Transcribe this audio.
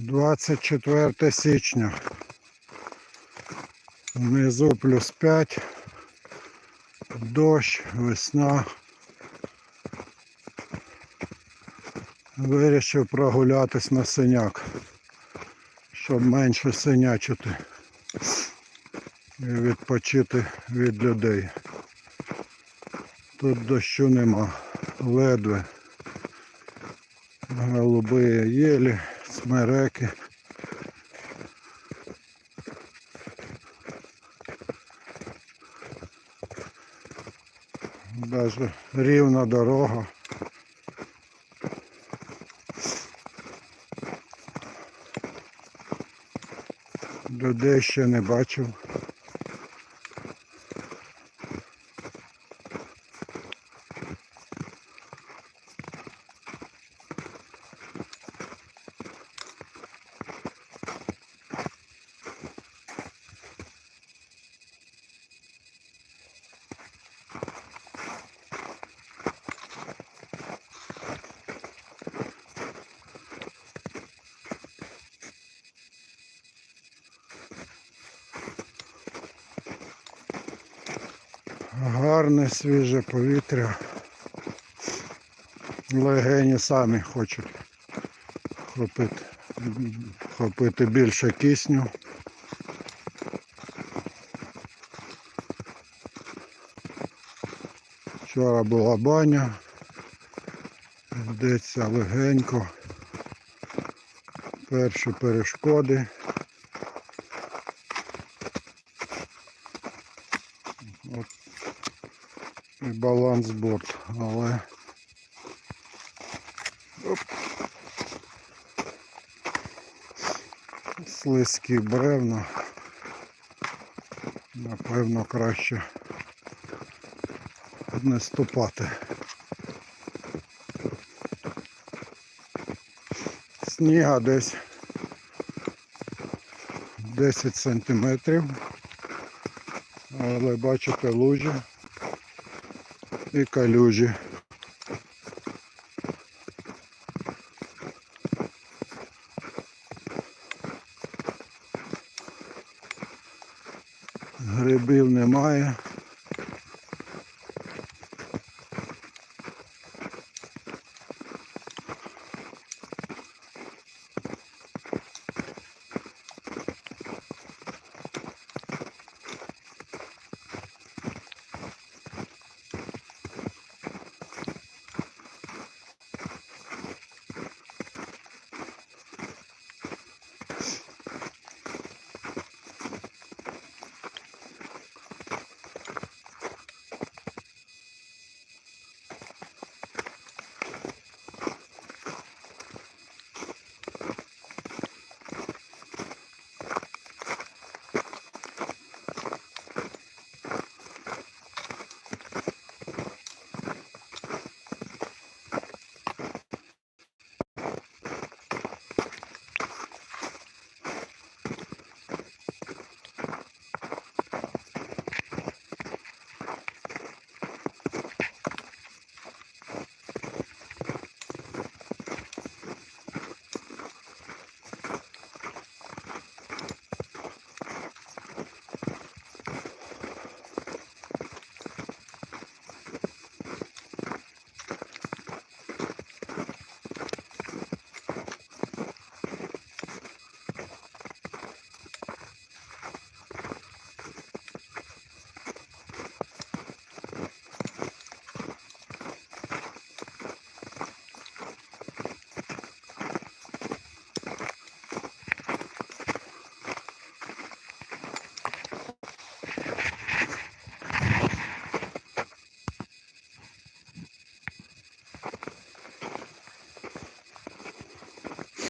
24 січня. Внизу плюс 5. Дощ, весна. Вирішив прогулятись на синяк, щоб менше синячити і відпочити від людей. Тут дощу нема, ледве. Голуби єлі, смереки. Даже рівна дорога. Людей ще не бачив. Гарне свіже повітря. Легені самі хочуть хопити, хопити більше кисню. Вчора була баня. Йдеться легенько. Перші перешкоди. І баланс борт, але Оп. слизькі бревна. Напевно краще не ступати. Сніга десь 10 сантиметрів. Але бачите лужі і калюжі. Грибів немає.